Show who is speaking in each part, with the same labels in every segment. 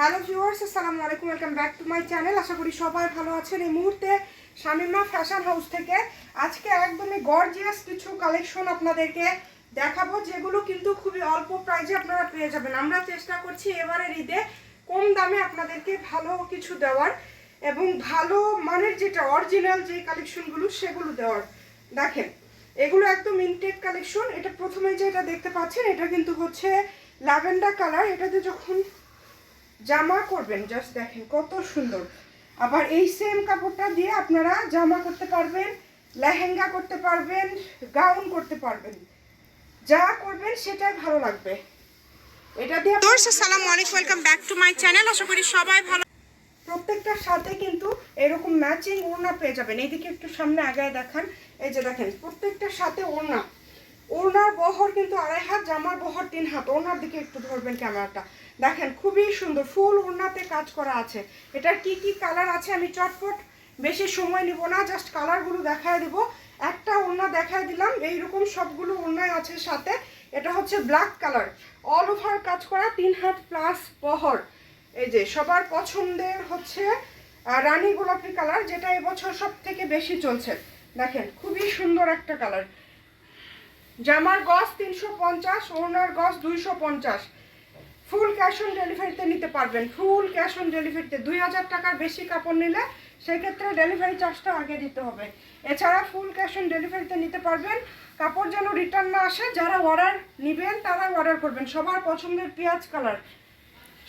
Speaker 1: Hello viewers, আসসালামু আলাইকুম, welcome back to my channel. আশা করি সবাই ভালো আছেন। এই মুহূর্তে শামিমা ফ্যাশন হাউস থেকে আজকে একদমই গর্জিয়াস কিছু কালেকশন আপনাদেরকে দেখাবো, যেগুলো কিন্তু খুবই অল্প প্রাইজে আপনারা পেয়ে যাবেন। আমরা চেষ্টা করছি এবারের ঈদে কম দামে আপনাদেরকে ভালো কিছু দেওয়ার এবং ভালো মানের যেটা অরিজিনাল যে কালেকশনগুলো সেগুলো দেওয়ার। দেখেন, এগুলো একদম ইনটেক কালেকশন এটা প্রথমে যেটা দেখতে পাচ্ছেন, এটা কিন্তু হচ্ছে ল্যাভেন্ডার কালার এটাতে যখন জামা করবেন জাস্ট দেখেন কত সুন্দর। আবার এই সেম কাপড়টা দিয়ে আপনারা জামা করতে পারবেন লেহেঙ্গা করতে পারবেন গাউন করতে পারবেন। যা করবেন সেটাই ভালো লাগবে। এটা দিয়ে
Speaker 2: আসসালামু আলাইকুম welcome back to my channel আশা করি সবাই ভালো
Speaker 1: প্রত্যেকটার সাথে কিন্তু এরকম ম্যাচিং ওড়না পেয়ে যাবেন। এইদিকে একটু সামনে আগায় দেখান। এই যে দেখেন প্রত্যেকটার সাথে ওড়না। ওড়নার বহর কিন্তু আড়াই হাত জামার বহর তিন হাত। ওড়নার দিকে একটু ধরবেন ক্যামেরাটা। দেখেন, খুবই সুন্দর। ফুল ওড়নাতে কাজ করা আছে। এটার কি কি কালার আছে আমি চটপট বেশি সময় নিব না, জাস্ট কালারগুলো দেখায় দিব। একটা ওড়না দেখায় দিলাম, এইরকম সবগুলো ওড়নায় আছে সাথে। এটা হচ্ছে ব্ল্যাক কালার। অল ওভার কাজ করা তিন হাত প্লাস বহর এই যে, সবার পছন্দের হচ্ছে রানী গোলাপি কালার, যেটা এবছর সব থেকে বেশি চলছে। দেখেন, খুবই সুন্দর একটা কালার। জামার গজ তিনশো পঞ্চাশ ওনার গজ দুইশো পঞ্চাশ। ফুল ক্যাশ অন ডেলিভারিতে নিতে পারবেন। ফুল ক্যাশ অন ডেলিভারিতে দুই হাজার টাকার বেশি কাপড় নিলে সেক্ষেত্রে ডেলিভারি চার্জটা আগে দিতে হবে। এছাড়া ফুল ক্যাশ অন ডেলিভারিতে নিতে পারবেন। কাপড় যেন রিটার্ন না আসে, যারা অর্ডার নেবেন তারা অর্ডার করবেন। সবার পছন্দের পেঁয়াজ কালার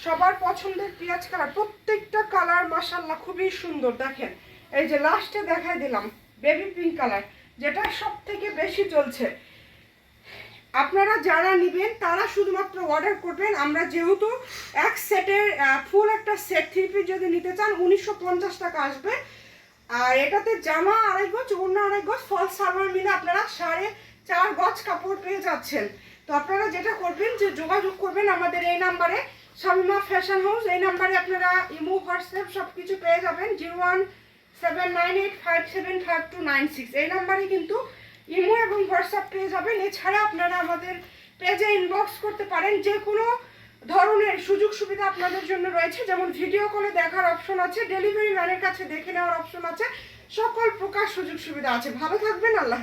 Speaker 1: সবার পছন্দের পেঁয়াজ কালার প্রত্যেকটা কালার মাসাল্লাহ খুবই সুন্দর। দেখেন, এই যে লাস্টে দেখায় দিলাম বেবি পিঙ্ক কালার যেটা সব থেকে বেশি চলছে। আপনারা যারা নেবেন, তারা শুধুমাত্র অর্ডার করবেন। আমরা যেহেতু এক সেটের ফুল একটা সেট থ্রি পিস যদি নিতে চান, উনিশশো পঞ্চাশ টাকা আসবে। আর এটাতে জামা আড়াই গজ অন্য আড়াই গজ ফল সালোয়ার মিলে আপনারা সাড়ে চার গজ কাপড় পেয়ে যাচ্ছেন। তো আপনারা যেটা করবেন যে যোগাযোগ করবেন আমাদের এই নাম্বারে, শামিমা ফ্যাশন হাউস এই নাম্বারে আপনারা ইমো, হোয়াটসঅ্যাপ সব কিছু পেয়ে যাবেন, zero one seven nine eight five seven five two nine six. এই নাম্বারে কিন্তু হোয়াটসঅ্যাপ পেয়ে যাবেন। এছাড়া আপনারা আমাদের পেজে ইনবক্স করতে পারেন। যে কোনো ধরনের সুযোগ সুবিধা আপনাদের জন্য রয়েছে, যেমন ভিডিও কলে দেখার অপশন আছে ডেলিভারি ম্যানের কাছে দেখে নেওয়ার অপশন আছে। সকল প্রকার সুযোগ সুবিধা আছে। ভালো থাকবেন, আল্লাহ।